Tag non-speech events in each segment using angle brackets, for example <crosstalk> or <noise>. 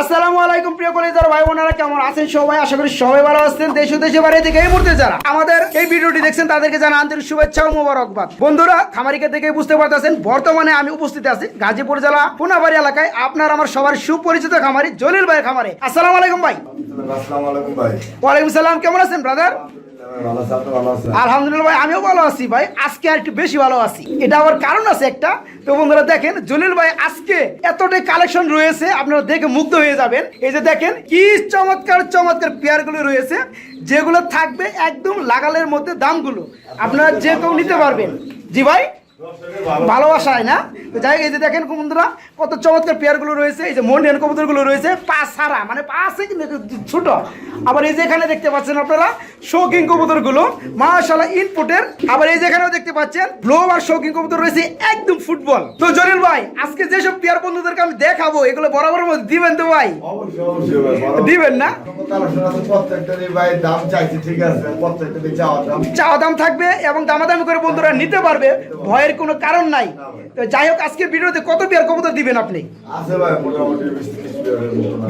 আসসালামু আলাইকুম প্রিয় কলেজার ভাই বোনেরা কেমন আছেন সবাই? আশা করি সবাই ভালো আছেন দেশ দেশে বাইরে থেকে এই মুহূর্তে যারা আমাদের এই ভিডিওটি দেখছেন তাদেরকে জানা আন্তরিক শুভেচ্ছা ও মোবারকবাদ। বন্ধুরা খামারিকে দেখে বুঝতে পারতেছেন বর্তমানে আমি উপস্থিত আছি গাজীপুর জেলা পুনাবাড়ি এলাকায়। আপনার আমার সবার সুপরিচিত খামারি জলিল ভাই খামারে। আসসালামু আলাইকুম ভাই। আসসালামু আলাইকুম ভাই। ওয়ালাইকুম সালাম কেমন আছেন ব্রাদার আলহামদুলিল্লাহ ভাই, আমিও ভালো আছি ভাই। আজকে আর একটু বেশি ভালো আছি। এটা আমার কারণ আছে একটা। তো বন্ধুরা দেখেন, জলিল ভাই আজকে এতটাই কালেকশন রয়েছে, আপনারা দেখে মুগ্ধ হয়ে যাবেন। এই যে দেখেন, কি চমৎকার চমৎকার পেয়ারগুলো রয়েছে, যেগুলো থাকবে একদম লাগালের মধ্যে দামগুলো। আপনারা যে কেউ নিতে পারবেন। জি ভাই? ভালোবাসায় না? তো যাই এই যে দেখেন বন্ধুরা কত চমৎকার পেয়ারগুলো রয়েছে এই যে মন্ডিয়ান কবুতরগুলো রয়েছে পা সারা মানে পা আছে কিন্তু ছোট। আবার এই যে এখানে দেখতে পাচ্ছেন আপনারা শৌকিং কবুতরগুলো মাশাআল্লাহ ইনপুটের। আবার এই যে এখানেও দেখতে পাচ্ছেন ব্লো আর শৌকিং কবুতর রয়েছে একদম ফুটবল। তো জলিল ভাই আজকে যেসব পেয়ার বন্ধুদেরকে আমি দেখাবো এগুলো বরাবর মধ্যে দিবেন তো ভাই? দিবেন না? চাওয়া দাম। থাকবে এবং দামাদামি করে বন্ধুরা নিতে পারবে। ভয়ের কোনো কারণ নাই। তো যাই হোক আজকে ভিডিওতে কত পেয়ার কবুতর দিবেন আপনি?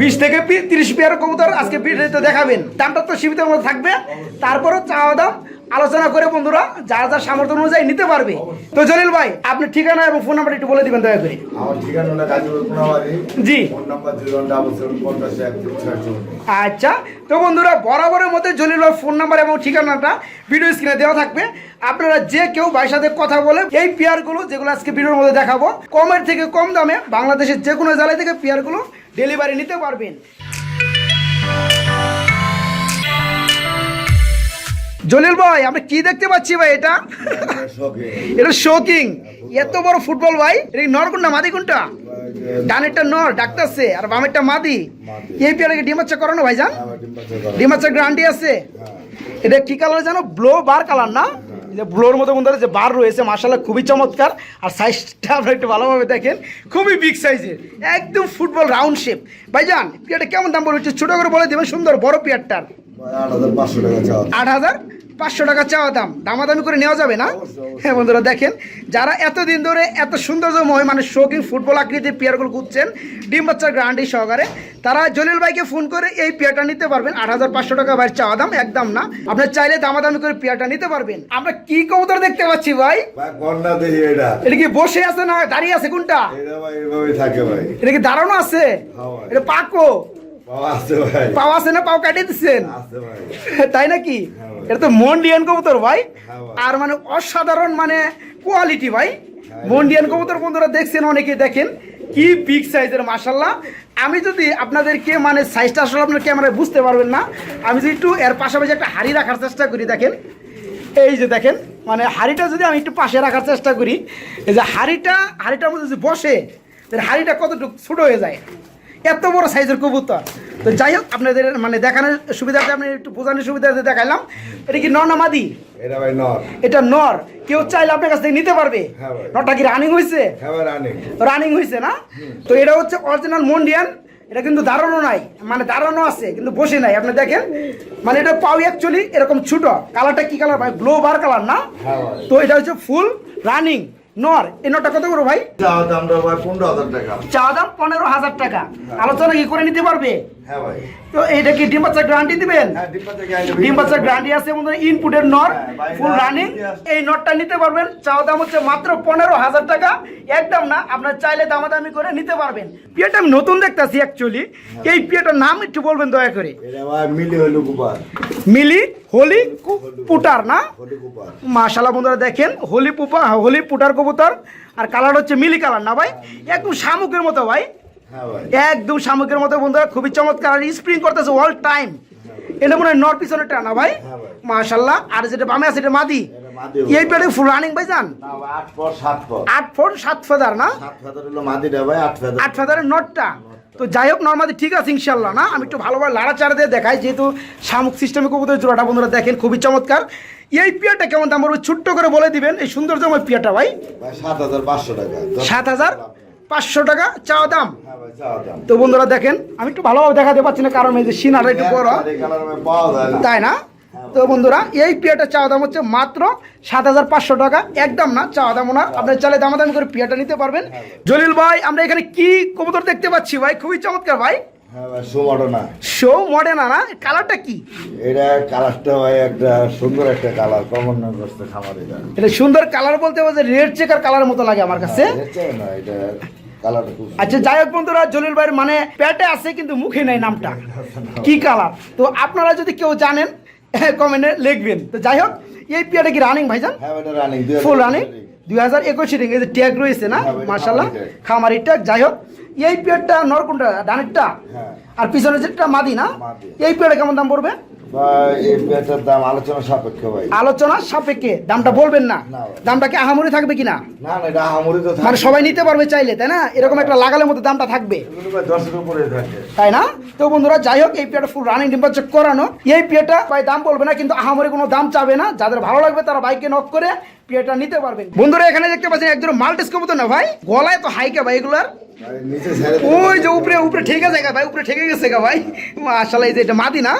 বিশ থেকে তিরিশ পেয়ার কবুতর আজকে ভিডিওতে দেখাবেন। দামটা তো সীমিতের মধ্যে থাকবে। তারপরও চাওয়া দাম আলোচনা করে বন্ধুরা যার যার সামর্থ্য অনুযায়ী নিতে পারবে। তো জলিল ভাই আপনি ঠিকানা এবং ফোন নাম্বার একটু বলে দিবেন দয়া করে। আমার ঠিকানাটা গাজীপুর কোনাবাড়ি জি। ফোন নাম্বার আচ্ছা তো বন্ধুরা বরাবরের মধ্যে জলিল ভাই ফোন নাম্বার এবং ঠিকানাটা ভিডিও স্ক্রিনে দেওয়া থাকবে। আপনারা যে কেউ ভাইয়ের সাথে কথা বলে এই পেয়ারগুলো যেগুলো আজকে ভিডিওর মধ্যে দেখাবো কমের থেকে কম দামে বাংলাদেশের যে কোনো জেলায় থেকে পেয়ারগুলো ডেলিভারি নিতে পারবেন। জলিল ভাই আমরা কি দেখতে পাচ্ছি ভাই এটা? এটা শোকিং এত বড় ফুটবল ভাই এটা নর কোনটা মাদি কোনটা ডানেরটা নর ডাকতেছে আর বামেরটা মাদি। মাদি। এই পেয়ারকে ডিম বাচ্চা করানো ভাই জান আমার ডিম বাচ্চা করা। ডিম বাচ্চা গ্যারান্টি আছে। এটা কি কালার জানো? ব্লো বার কালার না? যে ব্লোর মতো বন্ধুরা যে বার রয়েছে মার্শাল্লাহ খুবই চমৎকার। আর সাইজটা আপনারা একটু ভালোভাবে দেখেন। খুবই বিগ সাইজের একদম ফুটবল রাউন্ড শেপ ভাইজান পিয়ারটা কেমন দাম একটু ছোটো করে বলে দেবেন সুন্দর বড় পিয়ারটার। ভাই আট হাজার? পাঁচশো টাকা চাওয়া দাম। দামাদামি করে নেওয়া যাবে না? হ্যাঁ বন্ধুরা দেখেন যারা এতদিন ধরে এত সৌন্দর্যময় মানে শৌখিন ফুটবল আকৃতির পেয়ারগুলো খুঁজছেন ডিম বাচ্চার গ্যারান্টি সহকারে তারা জলিল ভাইকে ফোন করে এই পেয়ারটা নিতে পারবেন। আট হাজার পাঁচশো টাকা ভাই চাওয়া দাম একদম না। আপনার চাইলে দামাদামি করে পেয়ারটা নিতে পারবেন। আমরা কি কবুতর দেখতে পাচ্ছি ভাই? এটা। কি বসে আছে না দাঁড়িয়ে আছে কোনটা? এটা কি দাঁড়ানো আছে? হ্যাঁ এটা পাকো। পাও আছে না পাও কাটিয়ে দিচ্ছেন <laughs> তাই নাকি? হ্যাঁ এটা তো মন্ডিয়ান কবুতর ভাই। হ্যাঁ আর মানে অসাধারণ মানে কোয়ালিটি ভাই। মন্ডিয়ান কবুতর বন্ধুরা দেখছেন অনেকে দেখেন। কি বিগ সাইজের মাসাল্লাহ আমি যদি আপনাদেরকে মানে সাইজটা আসলে আপনার ক্যামেরায় বুঝতে পারবেন না আমি যদি একটু এর পাশাপাশি একটা হাড়ি রাখার চেষ্টা করি দেখেন। এই যে দেখেন মানে হাড়িটা যদি আমি একটু পাশে রাখার চেষ্টা করি এই যে হাড়িটা হাড়িটার মধ্যে যদি বসে হাড়িটা কতটুকু ছোটো হয়ে যায়? এত বড় সাইজের কবুতর। তো যাই হোক আপনাদের মানে দেখানোর সুবিধাতে আপনি একটু বোঝানোর সুবিধাতে দেখাইলাম। এটা কি নর না মাদি? এটা ভাই নর। এটা নর। কেউ চাইলে আপনার কাছ থেকে নিতে পারবে। হ্যাঁ। নরটা কি রানিং হয়েছে হ্যাঁ রানিং রানিং হয়েছে না? তো এটা হচ্ছে অরিজিনাল মন্ডিয়ান এটা কিন্তু দাঁড়ানো নাই। মানে দাঁড়ানো আছে কিন্তু বসে নাই। আপনি দেখেন। মানে এটা পাও অ্যাকচুয়ালি এরকম ছোট। কালারটা কি কালার ভাই? ব্লো বার কালার না? হ্যাঁ তো এটা হচ্ছে ফুল রানিং নর এই নটা কত করো ভাই? চা দাম ভাই পনেরো হাজার টাকা। চা দাম পনেরো হাজার টাকা। আলোচনা কি করে নিতে পারবে? হ্যাঁ ভাই। তো এইটা কি ডিম বাচ্চা গ্যারান্টি দিবেন? হ্যাঁ ডিম বাচ্চা গ্যারান্টি আছে আমাদের ইনপুটের নর হ্যাঁ, ফুল রানিং এই নটটা নিতে পারবেন চাওয়া দাম হচ্ছে মাত্র পনেরো হাজার টাকা। একদম না আপনার চাইলে দামাদামি করে নিতে পারবেন। পিয়াটা আমি নতুন দেখতেছি অ্যাকচুয়ালি এই পিয়াটার নাম একটু বলবেন দয়া করে। মিলি কুপার মিলি হোলি পুটার না? হলি কুপার বন্ধুরা দেখেন হোলি পুপা হোলি পুটার কবুতর। আর কালার হচ্ছে মিলি কালার না ভাই? একদম শামুকের মতো হ্যাঁ ভাই। একদম শামুকের মতো বন্ধুরা খুবই চমৎকার। আর স্প্রিং করতেছে অল টাইম এটা মনে হয় নর পিছনে টানা ভাই। মাশাল্লাহ। আর যেটা বামে আছে এটা মাদি। এই পেটে ফুল রানিং ভাই যান আট পর সাত ফেদার না? আট ফেদার আট ফেদারের নটটা তো যাই হোক নর্মাদি ঠিক আছে ইনশাল্লাহ না? আমি একটু ভালোভাবে লাড়াচাড়া দিয়ে দেখাই যেহেতু শামুক সিস্টেমে কবুতর জোড়াটা বন্ধুরা দেখেন খুবই চমৎকার। এই পিয়াটা কেমন দাম পড়বে? ছোট্ট করে বলে দিবেন এই সৌন্দর্যময় পিয়াটা ভাই। ভাই সাত হাজার পাঁচশো টাকা। সাত হাজার। পাঁচশো টাকা চাওয়া দাম। হ্যাঁ দাম। তো বন্ধুরা দেখেন আমি একটু ভালোভাবে দেখাতে পারছি না কারণ এই যে সিনাটা একটু বড়। কালার না। তাই না? তো বন্ধুরা এই পিয়াটা চাওয়া দাম হচ্ছে মাত্র সাত হাজার পাঁচশো টাকা। একদম না চাওয়া দাম না। আপনার চালে দামাদামি করে পিয়াটা নিতে পারবেন। জলিল ভাই আমরা এখানে কি কবুতর দেখতে পাচ্ছি ভাই? খুবই চমৎকার ভাই। হ্যাঁ শো মডেনা না। কালারটা কি? এটা কালারটা ভাই একটা সুন্দর একটা কালার এটা। সুন্দর কালার বলতে বলতে রেড চেকার কালারের মতো লাগে আমার কাছে। এটা কালারটা খুব আচ্ছা যাই হোক বন্ধুরা জলিল ভাইয়ের মানে প্যাটে আছে কিন্তু মুখে নেই নামটা। কি কালার তো আপনারা যদি কেউ জানেন <laughs> কমেন্টে লিখবেন। তো যাই হোক এই পিয়াটা কি রানিং ভাইজান? হ্যাঁ এটা রানিং ফুল রানিং দুই হাজার একুশে রিং এই যে ট্যাগ রয়েছে না? হ্যাঁ, মার্শাল্লাহ খামারি। ট্যাগ যাই হোক এই পেয়ারটা নর কোনটা? ডানেরটা? হ্যাঁ। আর পিছনের যেটা মাদি না। এই পেয়ারটা কেমন দাম পড়বে? দাম আলোচনা সাপেক্ষ ভাই। আলোচনা সাপেক্ষে? দামটা বলবেন না? না দামটা কি আহামরি থাকবে কিনা? না না এটা আহামরি তো মানে সবাই নিতে পারবে চাইলে তাই না? এরকম একটা লাগালের মতো দামটা থাকবে। এগুলো ভাই দশের উপরে থাকে। তাই না? তো বন্ধুরা যাই হোক এই পেয়ারটা ফুল রানিং করানো। এই ভাই দাম বলবে না কিন্তু আহামরি কোনো দাম চাবে না। যাদের ভালো লাগবে তারা বাইকে নক করে পেয়ারটা নিতে পারবেন। বন্ধুরা এখানে দেখতে পাচ্ছেন একজন মাল্টিস কবুতর না ভাই? গলায় তো হাইকা ভাই এগুলার। ওই যে উপরে উপরে ঠেকে যায় ভাই উপরে ঠেকে গেছে গা ভাই। আসলে এই যে এটা মাদি না?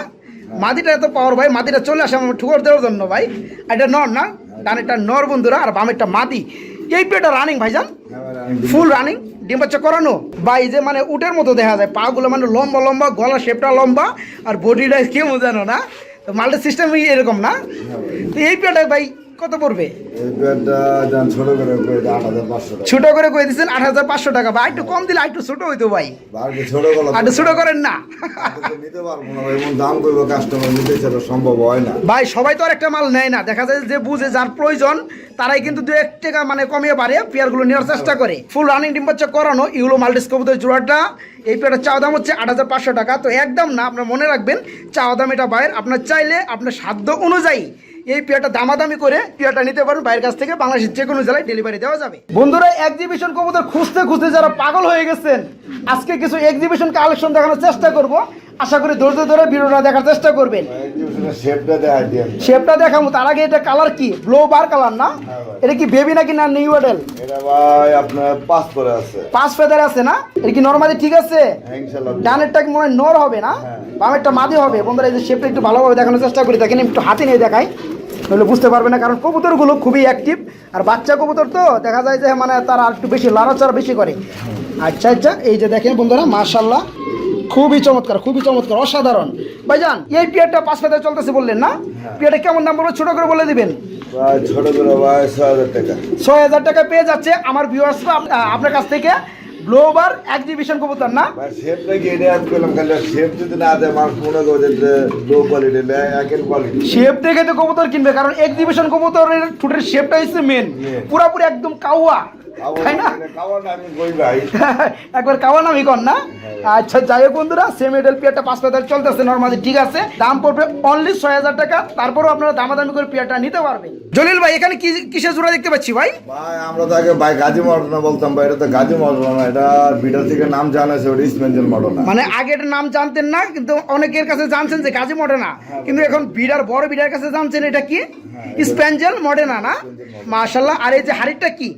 মাদিটা এত পাওয়ার ভাই মাদিটা চলে আসে আমার ঠুকর দেওয়ার জন্য ভাই। আর এটা নর না ডান ডানেরটা নর বন্ধুরা আর বামেরটা মাদি এই পেটা রানিং ভাইজান। হ্যাঁ ফুল রানিং ডিম বাচ্চা। করানো। বা এই যে মানে উটের মতো দেখা যায় পাগুলো মানে লম্বা লম্বা গলা শেপটা লম্বা আর বডিটা কেমন জানো না। তো মাল্টি সিস্টেম এরকম না। তো এই পেটা ভাই কত পড়বে? ছোট করে কয়ে দিচ্ছেন আট হাজার পাঁচশো টাকা। ভাই একটু কম দিলে একটু ছোট হইতো ভাই। একটু ছোট করেন না। ভাই হয় সবাই তো আর একটা মাল নেয় না। দেখা যায় যে বুঝে যার প্রয়োজন তারাই কিন্তু দু এক টাকা মানে কমিয়ে পারে পেয়ারগুলো নেওয়ার চেষ্টা করে। ফুল রানিং ডিম বাচ্চা করানো ইউলো মাল্টিস কবুতর জোড়াটা। এই পেয়ারটার চাওয়া দাম হচ্ছে আট হাজার পাঁচশো টাকা। তো একদম না আপনার মনে রাখবেন চাওয়া দাম এটা বাইরের আপনার চাইলে আপনার সাধ্য অনুযায়ী এই পেয়ারটা দামাদামি করে পেয়ারটা নিতে পারেন বাইরের কাছ থেকে বাংলাদেশের যে কোনো জেলায় ডেলিভারি দেওয়া যাবে। বন্ধুরা এক্সিবিশন কবুতর খুঁজতে খুঁজতে যারা পাগল হয়ে গেছেন আজকে কিছু এক্সিবিশন কালেকশন দেখানোর চেষ্টা করব। আশা করি ধৈর্য ধরে ভিডিওটা দেখার চেষ্টা করবেন। শেপটা দেখা দেখাবো তার আগে এটা কালার কি? ব্লো বার কালার না? হ্যাঁ এটা কি বেবি নাকি না নিউ মডেল এটা ভাই আপনার পাস করে আছে। পাঁচ ফেদার আছে না? এটা কি নর্মালি ঠিক আছে? হ্যাঁ, ডানেরটা কি মনে হয় নর হবে না? হ্যাঁ। বামেরটা মাদি হবে। বন্ধুরা এই যে শেপটা একটু ভালোভাবে দেখানোর চেষ্টা করি। দেখেন একটু হাতে নিয়ে দেখাই। তাহলে বুঝতে পারবে না কারণ কবুতরগুলো খুবই অ্যাক্টিভ আর বাচ্চা কবুতর তো দেখা যায় যে মানে তারা আর একটু বেশি লাড়াচাড়া বেশি করে। আচ্ছা আচ্ছা এই যে দেখেন বন্ধুরা মার্শাল্লাহ খুবই চমৎকার খুবই চমৎকার অসাধারণ। ভাইজান এই পিয়ারটা পাঁচ ফেদার চলতেছে বললেন না? হ্যাঁ। পিয়ারটা কেমন দাম বলব? ছোট করে বলে দিবেন। ভাই ছোট করে ভাই ছয় হাজার টাকা। ছয় হাজার টাকা পেয়ে যাচ্ছে আমার ভিউয়ার্সরা আপনার কাছ থেকে। গ্লোবার এক্সিবিশন কবুতর না? ভাই শেপটা কি এটা অ্যাড করলাম খালি শেপ যদি না দেয় মানুষ মনে গো যে লো কোয়ালিটি একের কোয়ালিটি শেপ দেখে তো কবুতর কিনবে কারণ এক্সিবিশন কবুতরের ঠোঁটের শেপটা হচ্ছে মেন পুরোপুরি পুরাপুরি একদম কাওয়া তাই না? একবার কাওয়া নামি কর না? আচ্ছা যাই হোক বন্ধুরা সেম এডেল পিয়ারটা পাঁচ হাজার চলতেছে নর্মালি ঠিক আছে? দাম পড়বে অনলি ছয় হাজার টাকা তারপরেও আপনারা দামাদামি করে পিয়ারটা নিতে পারবেন। জলিল ভাই এখানে কি কিসের জোড়া দেখতে পাচ্ছি ভাই? ভাই আমরা তো আগে ভাই গাজী মডেল বলতাম ভাই এটা তো গাজী মডেল এটা ভিডিও থেকে নাম ওটা ইসমেঞ্জেল মডেল মানে আগে নাম জানতেন না কিন্তু অনেকের কাছে জানছেন যে গাজী মডেনা কিন্তু এখন বিডার বড় বিডার কাছে জানছেন এটা কি? স্প্যাঞ্জেল মডেনা না মাশাল্লাহ আর এই যে হাড়িটা কি?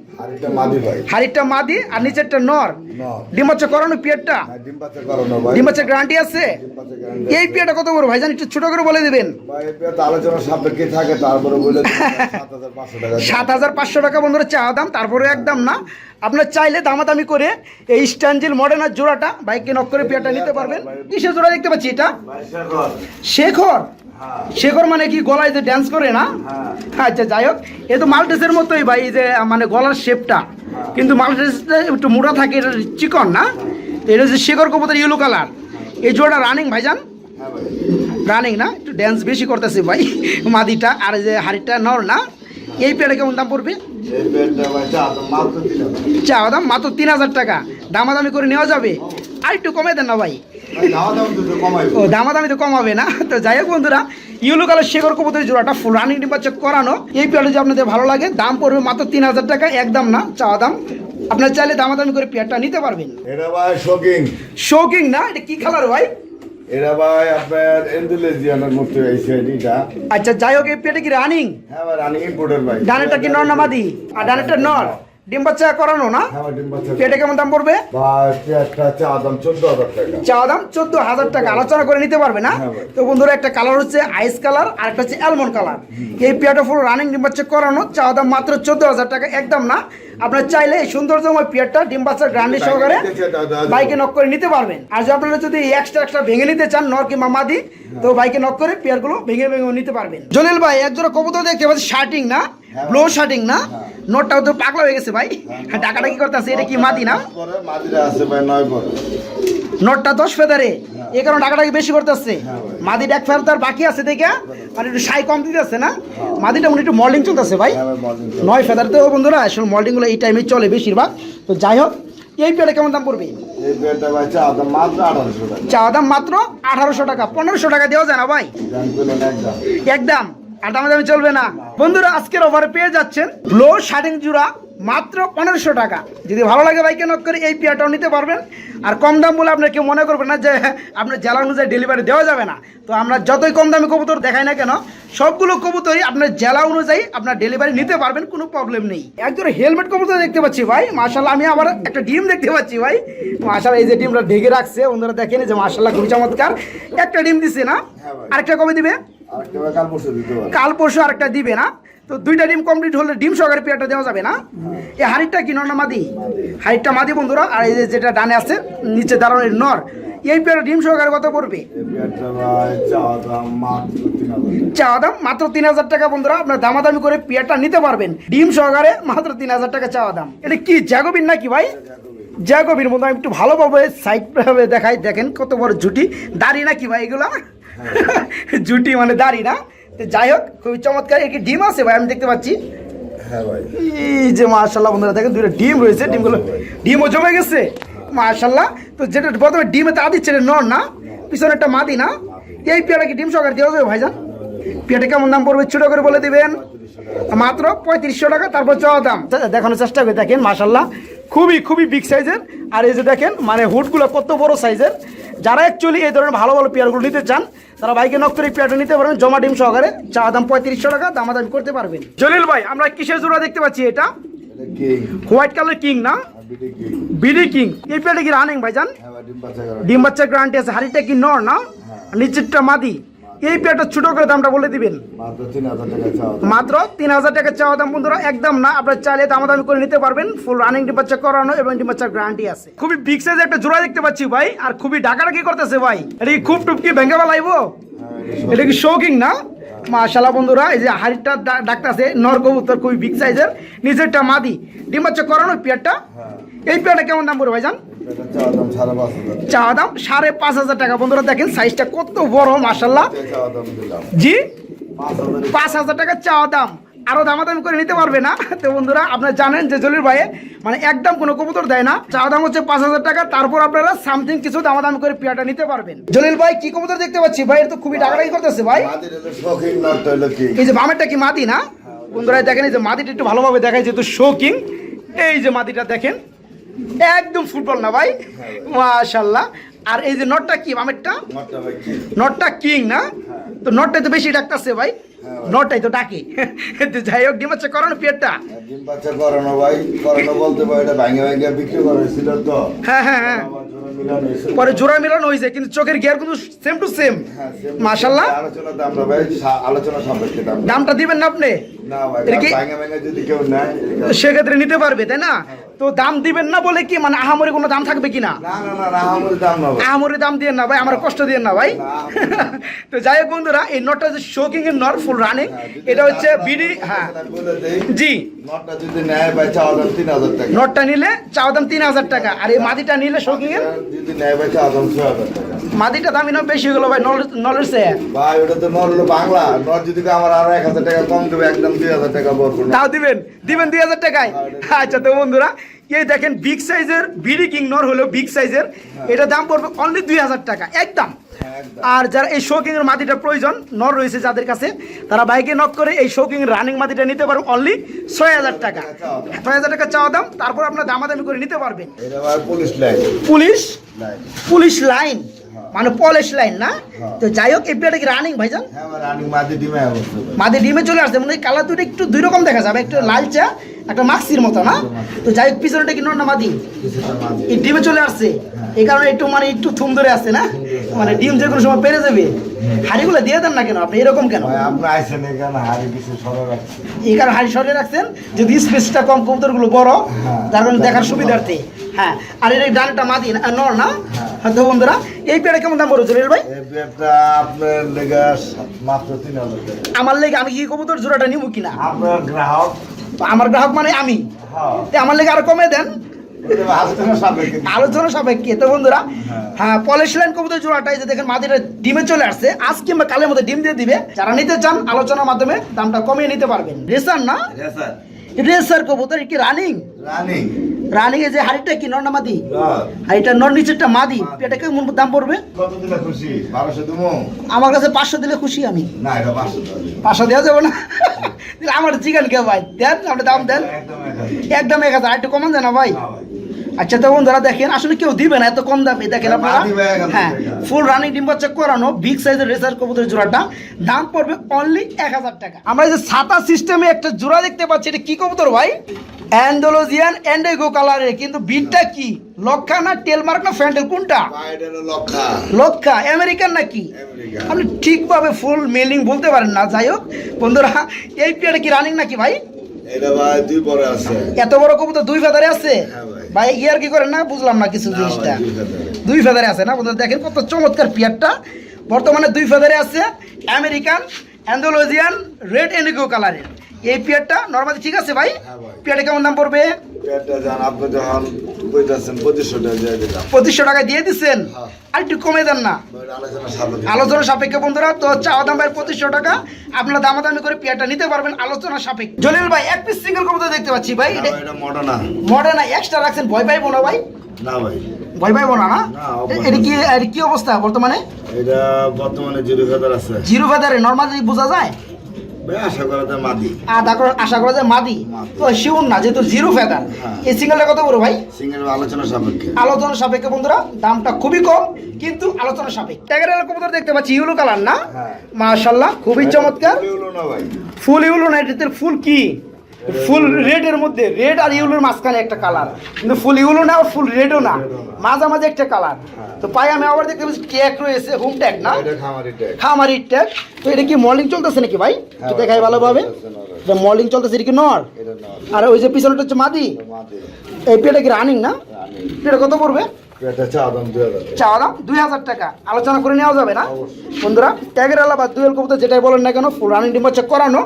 হাড়িটা মাদি আর নিচেরটা নর। নর। ডিম বাচ্চা করানো পিয়ারটা? ডিম বাচ্চা করানো ভাই। ডিম বাচ্চার গ্যারান্টি আছে এই পিয়ারটা কত বড়? ভাইজান একটু ছোট করে বলে দিবেন। ভাই এটা তো আলোচনা সাপেক্ষে থাকে তারপরে সাত হাজার পাঁচশো টাকা বন্ধুরা চাওয়া দাম তারপরে একদম না। আপনার চাইলে দামাদামি করে এই স্ট্যান্ডেল মডার্নার জোড়াটা বাইকে নক করে পিয়ারটা নিতে পারবেন। কিসের জোড়া দেখতে পাচ্ছি এটা? শেখর। শেখর? হ্যাঁ। মানে কি? গলায় যে ড্যান্স করে না? হ্যাঁ। আচ্ছা যাই হোক। এ তো মাল্টেসের মতোই ভাই যে মানে গলার শেপটা কিন্তু মাল্টেসটা একটু মোটা থাকে এটা চিকন না এটা হচ্ছে শেখর কবুতর ইয়েলো কালার এই জোড়াটা রানিং ভাইজান? রানিং না? একটু ড্যান্স বেশি করতেছে ভাই <laughs> মাদিটা। আর এই যে হাড়িটা নর না এই পেয়ারে কেমন দাম পড়বে? চা দাম মাত্র তিন হাজার টাকা। দামাদামি করে নেওয়া যাবে। আর একটু কমে দেন না ভাই। ও দামাদামি তো কমাবে না। তো যাই হোক বন্ধুরা ইউলো কালার শেখর কবুতরের জোড়াটা ফুল রানিং ডিম্বাচক করানো। এই পেয়ারটা যদি আপনাদের ভালো লাগে দাম পড়বে মাত্র তিন হাজার টাকা একদম না চাওয়া দাম। আপনার চাইলে দামাদামি করে পেয়ারটা নিতে পারবেন। এটা ভাই শোকিং শৌকিং না এটা কি কালার ভাই? এটা ভাই আপনার এন্ডুলেজিয়ানের আইছে এটা আচ্ছা যাই হোক এই পেয়ারটা কি রানিং হ্যাঁ ভাই রানিং ইম্পোর্টের ভাই। ডানেরটা কি নর না মাদি? আর ডানেরটা নর? ডিম বাচ্চা করানো না? হ্যাঁ ভাই ডিম কেমন দাম পড়বে? চা দাম চোদ্দ হাজার টাকা। আলোচনা করে নিতে পারবে না? হ্যাঁ তো বন্ধুরা একটা কালার হচ্ছে আইস কালার আর একটা হচ্ছে অ্যালমন্ড কালার এই পেয়ারটা ফুল রানিং ডিম বাচ্চা করানো চা দাম মাত্র চোদ্দ হাজার টাকা একদম না? আপনার চাইলে এই সৌন্দর্যময় পেয়ারটা ডিম বাচ্চার গ্রান্ডি সহকারে বাইকে নক করে নিতে পারবেন। আর যদি আপনারা যদি এক্সট্রা এক্সট্রা ভেঙে নিতে চান নর কিংবা মাদি তো বাইকে নক করে পেয়ারগুলো ভেঙে ভেঙে নিতে পারবেন। জলিল ভাই একজোড়া কবুতর দেখতে পাচ্ছি শার্টিং না? হ্যাঁ। ব্লো শার্টিং না? নটটাও তো পাগলা হয়ে গেছে ভাই। টাকাটা কি করতেছে এটা কি মাদি না? নটটা দশ ফেদারে। এই কারণে টাকাটা কি বেশি করতেছে হ্যাঁ মাদিটা এক ফেদার তার বাকি আছে দেখে মানে একটু সাই কম দিতেছে না? মাদিটা উনি একটু মল্ডিং চলতেছে ভাই। হ্যাঁ নয় ফেদার তো বন্ধুরা আসলে মল্ডিংগুলো এই টাইমে চলে বেশিরভাগ। তো যাই হোক এই পেয়ারটা কেমন দাম পড়বে? চা দাম মাত্র আঠারোশো টাকা। পনেরোশো টাকা দেওয়া যায় না ভাই? একদম আর চলবে না। বন্ধুরা আজকের অফারে পেয়ে যাচ্ছেন ব্লো শার্টিং জুড়া মাত্র পনেরোশো টাকা। যদি ভালো লাগে বাইকে নক করে এই পেয়ারটাও নিতে পারবেন। আর কম দাম বলে আপনার কেউ মনে করবেন না যে আপনার জেলা অনুযায়ী ডেলিভারি দেওয়া যাবে না। তো আমরা যতই কম দামে কবুতর দেখাই না কেন সবগুলো কবুতরই আপনার জেলা অনুযায়ী আপনার ডেলিভারি নিতে পারবেন কোনো প্রবলেম নেই। একজন হেলমেট কবুতর দেখতে পাচ্ছি ভাই। মাশাল্লাহ আমি আবার একটা ডিম দেখতে পাচ্ছি ভাই। মাশাল্লাহ এই যে ডিমটা ঢেকে রাখছে বন্ধুরা দেখেনি যে মার্শাল্লাহ খুবই চমৎকার। একটা ডিম দিছে না? হ্যাঁ আরেকটা কবে দিবে? কাল পরশু আরেকটা দিবে না? তো দুইটা ডিম কমপ্লিট হলে ডিম সহকারে পেয়ারটা দেওয়া যাবে না? এই হাড়িটা কি নর না মাদি? হাড়িটা মাদি বন্ধুরা আর এই যেটা ডানে আছে নিচে দাঁড়ানো নর এই পেয়ারটা ডিম সহকারে কত পড়বে? এই পেয়ারটা ভাই চা দাম মাত্র তিন হাজার টাকা। বন্ধুরা আপনার দামাদামি করে পেয়ারটা নিতে পারবেন। ডিম সহকারে মাত্র তিন হাজার টাকা চাওয়া দাম। এটা কি জ্যাগোবিন নাকি ভাই? জ্যাগোবিন বন্ধু আমি একটু ভালোভাবে সাইড দেখাই দেখেন কত বড় জুটি দাড়ি নাকি ভাই এগুলা? <laughs> জুটি মানে দাড়ি না? তো যাই হোক খুবই চমৎকার। একটি ডিম আছে ভাই আমি দেখতে পাচ্ছি। হ্যাঁ এই যে মার্শাল্লাহ বন্ধুরা দেখেন দুটো ডিম রয়েছে ডিমগুলো ডিমও জমে গেছে। মার্শাল্লাহ তো যেটা প্রথমে ডিমে তা দিচ্ছে নর না? পিছনে একটা মাদি না? এই পেয়ারা কি ডিম সহকারে দেওয়া যাবে ভাইজান? পেয়ারটা কেমন দাম পড়বে ছোটো করে বলে দিবেন? মাত্র পঁয়ত্রিশশো টাকা তারপর চাওয়া দাম। দেখানোর চেষ্টা করে দেখেন মার্শাল্লাহ খুবই খুবই বিগ সাইজের আর এই যে দেখেন মানে হুডগুলো কত বড় সাইজের যারা অ্যাকচুয়ালি এই ধরনের ভালো ভালো পেয়ারগুলো নিতে চান তারা ভাইকে নক করে এই নিতে পারবেন জমা ডিম সহকারে। চা দাম পঁয়ত্রিশশো টাকা দামাদামি করতে পারবেন। জলিল ভাই আমরা কিসের জোড়া দেখতে পাচ্ছি এটা? হোয়াইট কালার কিং না? বিলি কিং। BD king. এই পেটে কি রানিং ভাইজান? হ্যাঁ ডিম বাচ্চা গ্রান্টি আছে। হাড়িটা কি নর না? নিচেরটা মাদি। এই পেয়ারটা ছোট করে দামটা বলে দিবেন। মাত্র তিন হাজার টাকা দাম। চাওয়া দাম বন্ধুরা একদম না আপনার চাইলে দামাদামি করে নিতে পারবেন। ফুল রানিং ডিম বাচ্চা করানো এবং ডিম বাচ্চার গ্যারান্টি আছে। খুবই বিগ সাইজ একটা জোড়া দেখতে পাচ্ছি ভাই আর খুবই ডাকাডাকি করতেছে ভাই। এটা কি খুব টুপকি ভেঙে বেলাইবো হ্যাঁ, এটা কি শৌকিং না? মাশাল্লাহ বন্ধুরা এই যে হাড়িটা ডাক্তার আছে নর কবুতর খুবই বিগ সাইজের নিচেরটা মাদি। ডিম বাচ্চা করানো পেয়ারটা? হ্যাঁ। এই পেয়ারটা কেমন দাম পড়বে ভাইজান? চা দাম সাড়ে পাঁচ হাজার। টাকা। বন্ধুরা দেখেন সাইজটা কত বড় দিলাম। জি? পাঁচ হাজার টাকা চা দাম। আরও দামাদামি করে নিতে পারবে না। তো বন্ধুরা আপনারা জানেন যে জলির ভাইয়ে মানে একদম কোনো কবুতর দেয় না। চা দাম হচ্ছে পাঁচ হাজার টাকা। তারপর আপনারা সামথিং কিছু দামাদামি করে পেয়ারটা নিতে পারবেন। জলিল ভাই কি কবুতর দেখতে পাচ্ছি? ভাই তো খুবই ডাকাডাকি করতেছে ভাই। এই যে বামেরটা কি মাদি না? বন্ধুরা দেখেন এই যে মাদিটা একটু ভালোভাবে দেখায় যেহেতু শোকিং এই যে মাদিটা দেখেন। একদম ফুটবল না ভাই। মাশাল্লাহ আর এই যে নটটা কি আমারটা? নটটা কিং না? তো নটটা তো বেশি ডাকতেছে ভাই। নটটাই তো ডাকে। যাই হোক ডিম হচ্ছে করানো পেটটা ডিম বাচ্চা করানো ভাই। করানো বলতে ভাই এটা ভাঙে ভাঙে বিক্রি করা হয়েছিল তো। হ্যাঁ হ্যাঁ হ্যাঁ। পরে জোড়া মিলানো হয়েছে কিন্তু চোখের গিয়ার কিন্তু সেম টু সেম হ্যাঁ, মাশাল্লাহ। আলোচনা দামটা ভাই সা- আলোচনা সাপেক্ষে দাম। দামটা দিবেন না আপনি? না ভাই ভাঙে ভাঙে যদি কেউ নেয় সেক্ষেত্রে নিতে পারবে তাই না? তো দাম দিবেন না বলে কি মানে আহামরি কোনো দাম থাকবে কিনা? না না না না দাম না ভাই। আহামরি দাম দিয়ে না ভাই আমার কষ্ট দিয়ে না ভাই। তো যাই হোক বন্ধুরা এই নটটা যে শোকিং এর নর ফুল রানিং হ্যাঁ, এটা হচ্ছে বিডি হ্যাঁ। জি। নটটা নিলে চাওয়া দাম তিন হাজার টাকা। আর এই মাদিটা নিলে ছয় মাদিটা দামি না বেশি হলো ভাই নলের সে ভাই ওটা তো নর হলো বাংলা। নর যদি আমার আরও এক হাজার টাকা কম দেবে একদম দুই হাজার টাকা বলব তাও দিবেন? দিবেন দুই হাজার টাকায়? আচ্ছা তো বন্ধুরা এই দেখেন বিগ সাইজের বিডি কিং নর হলো বিগ সাইজের এটা দাম পড়বে অনলি দুই হাজার টাকা একদম। আর যারা এই শোকিং এর মাটিটা প্রয়োজন নর রয়েছে যাদের কাছে তারা বাইকে নক করে এই শোকিং রানিং মাটিটা নিতে পারো অনলি ছয় হাজার টাকা। ছয় হাজার টাকা। চাওয়া দাম তারপর আপনার দামাদামি করে নিতে পারবেন। Police line police? Line police line মানে পলিশ লাইন না? হ্যাঁ। তো যাই হোক এই পেয়ারটা কি রানিং ভাইজান? হ্যাঁ মাদি ডিমে চলে আসছে মানে কালার দুটো একটু দুই রকম দেখা যাবে একটু লালচা একটা মাক্সির মতো না? তো যাই হোক পিছনেটা কি না মাদি? এই ডিমে চলে আসছে। এই কারণে একটু মানে একটু থুম ধরে আসছে না? মানে ডিম যে কোনো সময় পেরে যাবে। হাড়িগুলো দিয়ে দেন না কেন? আপনি এরকম কেন? সরো এই কারণে হাড়ি সরিয়ে রাখছেন যদি স্পেসটা কম কবুতরগুলো বড় হ্যাঁ। যার কারণে দেখার সুবিধার্থে। হ্যাঁ। আর এর ডানটা মাদি নর না? হ্যাঁ। হ্যাঁ তো বন্ধুরা এই পেয়ারা কেমন দাম জলিল ভাই? আপনার লেগে মাত্র তিন আমার লেগে আমি কি কবুতর জোড়াটা নিব কিনা? আপনার গ্রাহক আমার গ্রাহক মানে আমি। হ্যাঁ। আমার লেগে আরও কমে দেন। আলোচনা সাপেক্ষে। তো বন্ধুরা হ্যাঁ। হ্যাঁ পলিশ লাইন কবুতর জোড়াটা এই যে দেখেন মাদিরা ডিমে চলে আসছে। আজ কিংবা কালের মধ্যে ডিম দিয়ে দিবে। যারা নিতে চান আলোচনার মাধ্যমে দামটা কমিয়ে নিতে পারবেন। রেসার না? স্যার রেসার কবুতর কি রানিং? রানিং। রানিং এ যে হাড়িটা কি নর না মাদি। হাড়িটা নর নিচেরটা মাদি এটা কেমন দাম পড়বে? কত দিলে খুশি? বারোশো দেবো। আমার কাছে পাঁচশো দিলে খুশি আমি। না এটা পাঁচশো দেওয়া যাবে। যাবে না? তাহলে আমার চিকেন কে ভাই। দেন আপনি দাম দেন। একদম এক হাজার। হাজার। একটু কমান দেন না ভাই। আচ্ছা তো বন্ধুরা দেখেন আসলে কেউ দিবে না এত কম দামে। দেখেন আপনারা। হ্যাঁ ফুল রানিং ডিম বাচ্চা করানো বিগ সাইজের রেসার কবুতরের জোড়াটা। দাম পড়বে অনলি এক হাজার টাকা। আমরা এই যে ছাতা সিস্টেমে একটা জোড়া দেখতে পাচ্ছি এটা কি কবুতর ভাই? অ্যান্ডোলজিয়ান অ্যান্ডেগো কালারের কিন্তু বিটটা কি? লক্ষা না টেলমার্ক না ফ্যান্ডেল কোনটা? লক্ষা। আমেরিকান নাকি। আপনি ঠিকভাবে ফুল মেলিং বলতে পারেন না যাই হোক। বন্ধুরা এই পেয়ারটা কি রানিং নাকি ভাই? এটা ভাই দুই পরে আছে। এত বড় কবুতর দুই ফেদারে আছে? হ্যাঁ ভাই। ভাই ইয়ার কি করেন না? বুঝলাম না কিছু জিনিসটা। দুই ফেদারে। আছে না? বন্ধুরা দেখেন কত চমৎকার পিয়ারটা। বর্তমানে দুই ফেদারে আছে আমেরিকান অ্যান্ডোলজিয়ান রেড এন্ডিগো কালারের। এই পিয়ারটা নর্মালি ঠিক আছে ভাই? হ্যাঁ পিয়ারটা কেমন দাম পড়বে? পিয়ারটা জান আপনি যখন কইতাছেন পঁচিশশো টাকা দিয়ে দিলাম। পঁচিশশো টাকা দিয়ে দিচ্ছেন হ্যাঁ। আর একটু কমে দেন না। আলোচনা সাপেক্ষে। বন্ধুরা তো চাওয়া দাম ভাই পঁচিশশো টাকা আপনারা দামাদামি করে পেয়ারটা নিতে পারবেন আলোচনা সাপেক্ষে। জলিল ভাই এক পিস সিঙ্গেল দেখতে পাচ্ছি ভাই এটা এক্সট্রা রাখছেন ভয় পাইবো না ভাই। না ভাই। ভয় পাইবো না? না না, এটা কি কি অবস্থা বর্তমানে? এটা বর্তমানে জিরো ফেদার আছে। জিরো ফেদারে নর্মালি বোঝা যায়? আশা করা যায় মাদি। আর তারপর আশা করা যায় মাদি? মাদি। তো শিউর না যেহেতু জিরো ফেদার হ্যাঁ। এই সিঙ্গেলটা কত বড় ভাই? সিঙ্গেল আলোচনা সাপেক্ষে। আলোচনা সাপেক্ষে বন্ধুরা দামটা খুবই কম কিন্তু আলোচনা সাপেক্ষে। ট্যাগারের কবুতর দেখতে পাচ্ছি ইউলো কালার না? হ্যাঁ। খুবই চমৎকার। ফুল ইউলো না ফুল কি? ফুল রেড এর মধ্যে রেড আর ইউলোর মাঝখানে একটা কালার কিন্তু ফুল ইউলো না ফুল রেডও না। মাঝামাঝি একটা কালার তো পাই আমি আবার দেখতে পাচ্ছি ট্যাগ রয়েছে হোম ট্যাগ না? খামারি ট্যাগ তো এটা কি মর্নিং চলতেছে নাকি ভাই? একটু দেখাই ভালোভাবে। এটা মর্নিং চলতেছে এটা কি নর? আর ওই যে পিছনটা হচ্ছে মাদি? এই পেটা কি রানিং না? পেটা কত পড়বে? দাম দুই চাওয়া দাম দুই হাজার টাকা। আলোচনা করে নেওয়া যাবে না? বন্ধুরা ট্যাগের আলাদা দুয়েল কবুতর যেটাই বলেন না কেন ফুল রানিং ডিম হচ্ছে করানো।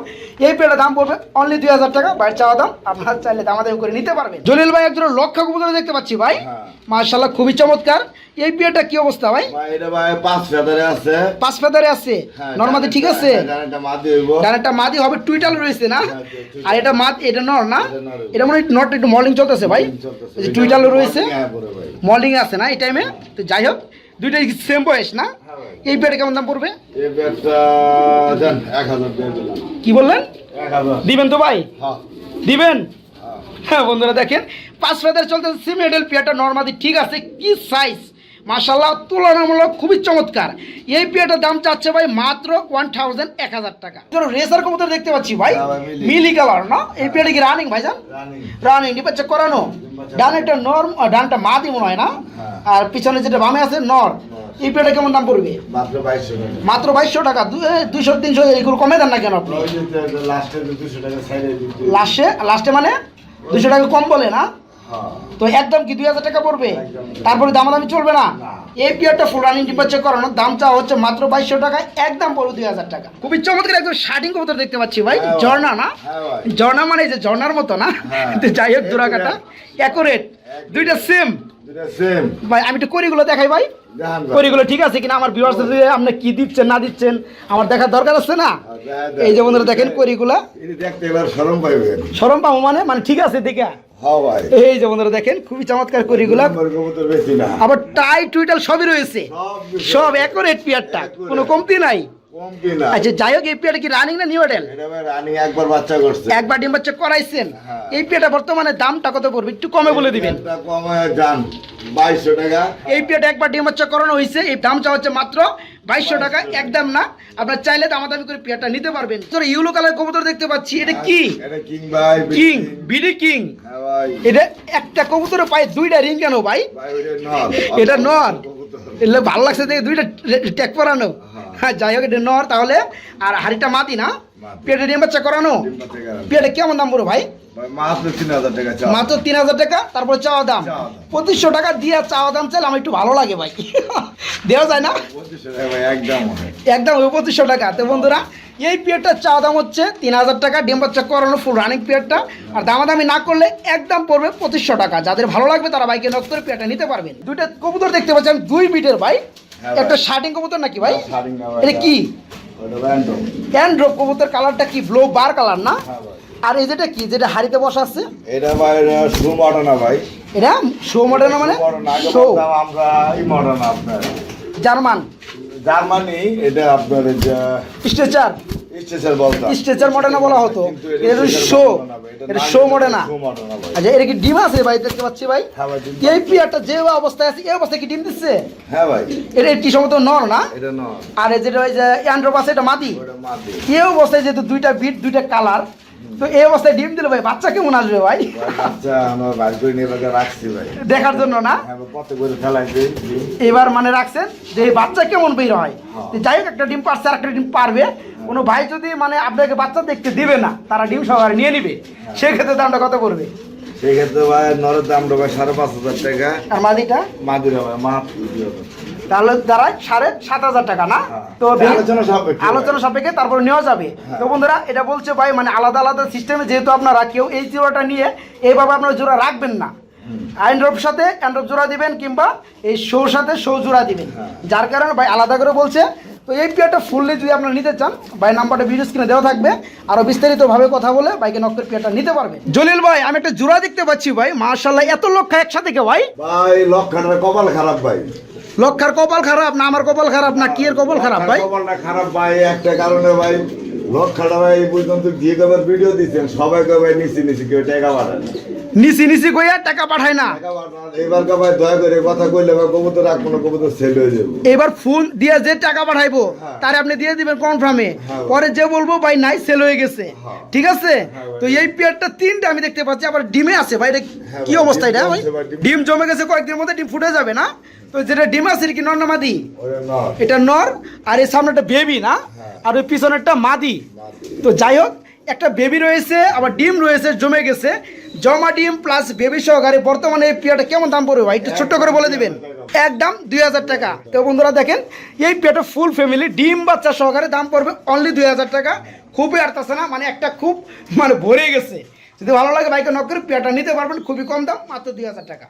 এই দাম পড়বে অনলি দুই হাজার টাকা। বাইরে চাওয়া দাম আপনার চাইলে দামাদামি করে নিতে পারবেন। জলিল ভাই একজন কবুতর দেখতে পাচ্ছি ভাই। হ্যাঁ। মার্শাল্লাহ খুবই চমৎকার। এই পেটা কি অবস্থা ভাই? ভাই এটা ভাই পাঁচ ফেদারে আছে। পাঁচ ফেদারে আছে? হ্যাঁ, নর্মাদি ঠিক আছে? এটা মাদি হইব। ডানেরটা মাদি হবে টুইটাল রয়েছে না? হ্যাঁ, আর এটা মাদ এটা নর না? এটা মনে হয় নট একটু মর্নিং চলতেছে ভাই? যে টুইটাল রয়েছে। হ্যাঁ, মর্নিং আছে না এই টাইমে তো যাই হোক দুইটাই সেম বয়স না? হ্যাঁ এই পেটে কেমন দাম পড়বে? এই এক হাজার কি বললেন? এক হাজার। দিবেন তো ভাই? হ্যাঁ। দিবেন? হ্যাঁ। হ্যাঁ বন্ধুরা দেখেন পাঁচ ফেদার চলতেছে সেম এডেল পেয়ারটা নর্মালি ঠিক আছে কি সাইজ মাশাল্লাহ তুলনামূলক খুবই চমৎকার। এই পেয়ারটার দাম চাচ্ছে ভাই মাত্র ওয়ান থাউজেন্ড এক হাজার টাকা। ধরো রেসার কবুতর দেখতে পাচ্ছি ভাই। হ্যাঁ মিলি। কালার না? এই পেয়ারটা কি রানিং ভাইজান? রানী রানিং ডিপাচ্ছে করানো। ডান একটা নর ডানটা মাদি মনে হয় না? হ্যাঁ। আর পিছনে যেটা বামে আছে নর। এই পেয়ারটা কেমন দাম পড়বে? মাত্র বাইশশো টাকা। মাত্র দুইশো তিনশো এগুলো কমে দেন না কেন আপনি? লাস্টে লাস্টে মানে? দুশো টাকা কম বলে না? হ্যাঁ তো একদম কি দুই হাজার টাকা পড়বে। তারপরে দামাদামি চলবে না। এই পিয়ারটা ফুল রানিং ডিপার্চার করানোর দাম চা হচ্ছে মাত্র বাইশশো টাকা একদম পড়বে দুই হাজার টাকা। খুবই চমৎকার একদম শার্টিং কবুতর দেখতে পাচ্ছি ভাই হ্যাঁ ঝর্ণা না? হ্যাঁ ঝর্ণা মানে যে ঝর্ণার মতো না? হ্যাঁ। যাই হোক দুরাকাটা। অ্যাকোরেট দুইটা সেম ভাই আমি একটু করিগুলো দেখাই ভাই। করিগুলো ঠিক আছে কিনা? আমার ভিউয়ার্স আপনি কি দিচ্ছেন না দিচ্ছেন? আমার দেখার দরকার আছে না। এই যে বন্ধুরা দেখেন করিগুলা দেখতে পাবো মানে? মানে ঠিক আছে দেখে হ্যাঁ এই যে বন্ধুরা দেখেন খুবই চমৎকার বেশি না। আবার টাই টুইটাল সবই রয়েছে। সব পিয়ারটা কোনো কমতি নাই। আচ্ছা যাই হোক এই কি রানিং না নিউ একবার বাচ্চা করছে। একবার ডিম বাচ্চা করাইছেন। হ্যাঁ। এই বর্তমানে দামটা কত পড়বে? একটু কমে বলে দিবেন। এটা কমে যান বাইশশো টাকা। এই পিয়ারটা একবার ডিম বাচ্চা করানো হয়েছে। এই দামটা হচ্ছে মাত্র বাইশশো টাকা একদম না। আপনার চাইলে দামাদামি করে পেয়ারটা নিতে পারবেন। তোর ইউলো কালার কবুতর দেখতে পাচ্ছি। এটা কি? কিং বিডি কিং হ্যাঁ এটা একটা কবুতরের পায়ে দুইটা রিং কেন ভাই? এটা নর। এলে ভালো লাগছে দেখে দুইটা ট্যাগ পরানো। হ্যাঁ। হ্যাঁ যাই হোক এটা নর তাহলে। আর হাড়িটা মাতি না। পেটে ডিম বাচ্চা করানো। পেটে কেমন দাম পড়ো ভাই? মাত্র তিন হাজার টাকা তারপর চাওয়া দাম। পঁচিশশো টাকা দিয়ে চাওয়া দাম চাইলে আমার একটু ভালো লাগে ভাই। <laughs> দেওয়া যায় না? একদম হয়। পঁচিশশো টাকা। তো বন্ধুরা এই পিয়ারটার চাওয়া দাম হচ্ছে তিন হাজার টাকা ডিম বাচ্চা করানো ফুল রানিং পিয়ারটা। আর দামাদামি না করলে একদম পড়বে পঁচিশশো টাকা। যাদের ভালো লাগবে তারা বাইকে নক করে পিয়ারটা নিতে পারবেন। দুইটা কবুতর দেখতে পাচ্ছি আমি দুই বিটের ভাই। হ্যাঁ একটা শার্টিং কবুতর নাকি ভাই? এটা কি? ওটা ব্যান্ডো। অ্যান্ড্রপ কবুতর কালারটা কি ব্লো বার কালার না? হ্যাঁ আর এই যেটা কি? যেটা হাড়িতে বসা আছে? এটা ভাই শো মডার্না ভাই। এটা শো মডার্না মানে? শো আমরা এই মডার্না আপনার। জার্মান। জার্মানি এটা আপনার স্ট্রেচার স্ট্রেচার মডেল বলা হতো। এটা শো এটা শো এটা মডেল না। শো মডার্না ভাই। আচ্ছা এটা কি ডিম আছে ভাই? দেখতে পাচ্ছি ভাই। হ্যাঁ এই পিয়ারটা যে অবস্থায় আছে এই অবস্থায় কি ডিম দিচ্ছে? হ্যাঁ ভাই। এটা কি সম্ভবত নর না? আর এই যেটা ওই যে অ্যান্ড্রপ আছে এটা মাদি? এই অবস্থায় যেহেতু দুইটা বিট দুইটা কালার তো এই অবস্থায় ডিম দিলে ভাই বাচ্চা কেমন আসবে ভাই? দেখার জন্য না? হ্যাঁ এবার মানে রাখছেন যে বাচ্চা কেমন বের হয়? হ্যাঁ। যাই হোক একটা ডিম পারছে আর একটা ডিম পারবে। কোনো ভাই যদি মানে আপনাকে বাচ্চা দেখতে দিবে না তারা ডিম সহকারে নিয়ে নিবে। সেক্ষেত্রে দামটা কত পড়বে ভাই নরের সাড়ে পাঁচ হাজার টাকা আর মাদিটা মাদুরা ভাই মাত্র তাহলে দাঁড়ায় সাড়ে সাত হাজার টাকা না হ্যাঁ। তো আলোচনা সাপেক্ষে। তারপর নেওয়া যাবে হ্যাঁ। তো বন্ধুরা এটা বলছে ভাই মানে আলাদা আলাদা সিস্টেমে যেহেতু আপনারা কেউ এই জোড়াটা নিয়ে এইভাবে আপনারা জোড়া রাখবেন না অ্যান্ড্রপ সাথে অ্যান্ড্রপ জোড়া দিবেন কিংবা এই শোর সাথে শো জোড়া দিবেন হ্যাঁ। যার কারণে ভাই আলাদা করে বলছে তো এই পেয়ারটা ফুললি যদি আপনারা নিতে চান ভাই নাম্বারটা ভিডিও স্ক্রিনে দেওয়া থাকবে। আরও বিস্তারিতভাবে কথা বলে বাইকে নকের পেয়ারটা নিতে পারবে। জলিল ভাই আমি একটা জোড়া দেখতে পাচ্ছি ভাই। মার্শাল্লাহ এত লক্ষ্য একসাথে কে ভাই? ভাই লক্ষণের কপাল খারাপ ভাই। লক্ষার কপাল খারাপ না আমার কপাল খারাপ না কি এর কপাল খারাপ ভাই? কপালটা খারাপ ভাই একটা কারণে ভাই ভাই পর্যন্ত কবার ভিডিও দিচ্ছেন সবাই কবে নিচি নিচি কেউ টাকা পাঠান নিচি নিচি কইয়া টাকা পাঠায় না। এবার দয়া করে কথা কইলে ভাই কবুতর রাখব না কবুতর সেল হয়ে যাব। এবার ফোন দিয়ে যে টাকা পাঠাইবো হ্যাঁ। তারে আপনি দিয়ে দিবেন কনফার্মে হ্যাঁ। পরে যে বলব ভাই নাই সেল হয়ে গেছে। হ্যাঁ। ঠিক আছে? তো এই পেয়ারটা তিনটা আমি দেখতে পাচ্ছি আবার ডিমে আছে ভাই এটা কি অবস্থা ডিম এটা ভাই? ডিম জমে গেছে কয়েকদিনের মধ্যে ডিম ফুটে যাবে না? তো যেটা ডিম আছে কি নর না মাদি? এটা নর আর এই সামনে একটা বেবি না? হ্যাঁ। আর ওই পিছনেরটা মাদি। তো যাই হোক একটা বেবি রয়েছে আবার ডিম রয়েছে জমে গেছে। জমা ডিম প্লাস বেবি সহকারে বর্তমানে এই পেয়ারটা কেমন দাম পড়বে ভাই? একটু ছোট্ট করে বলে দিবেন। একদম দুই হাজার টাকা। তো বন্ধুরা দেখেন এই পেয়ারটা ফুল ফ্যামিলি ডিম বাচ্চা সহকারে দাম পড়বে অনলি দুই হাজার টাকা। খুবই আর্তাছে না? মানে একটা খুব মানে ভরে গেছে। যদি ভালো লাগে বাইকে নক করে পেয়ারটা নিতে পারবেন খুবই কম দাম মাত্র দুই হাজার টাকা।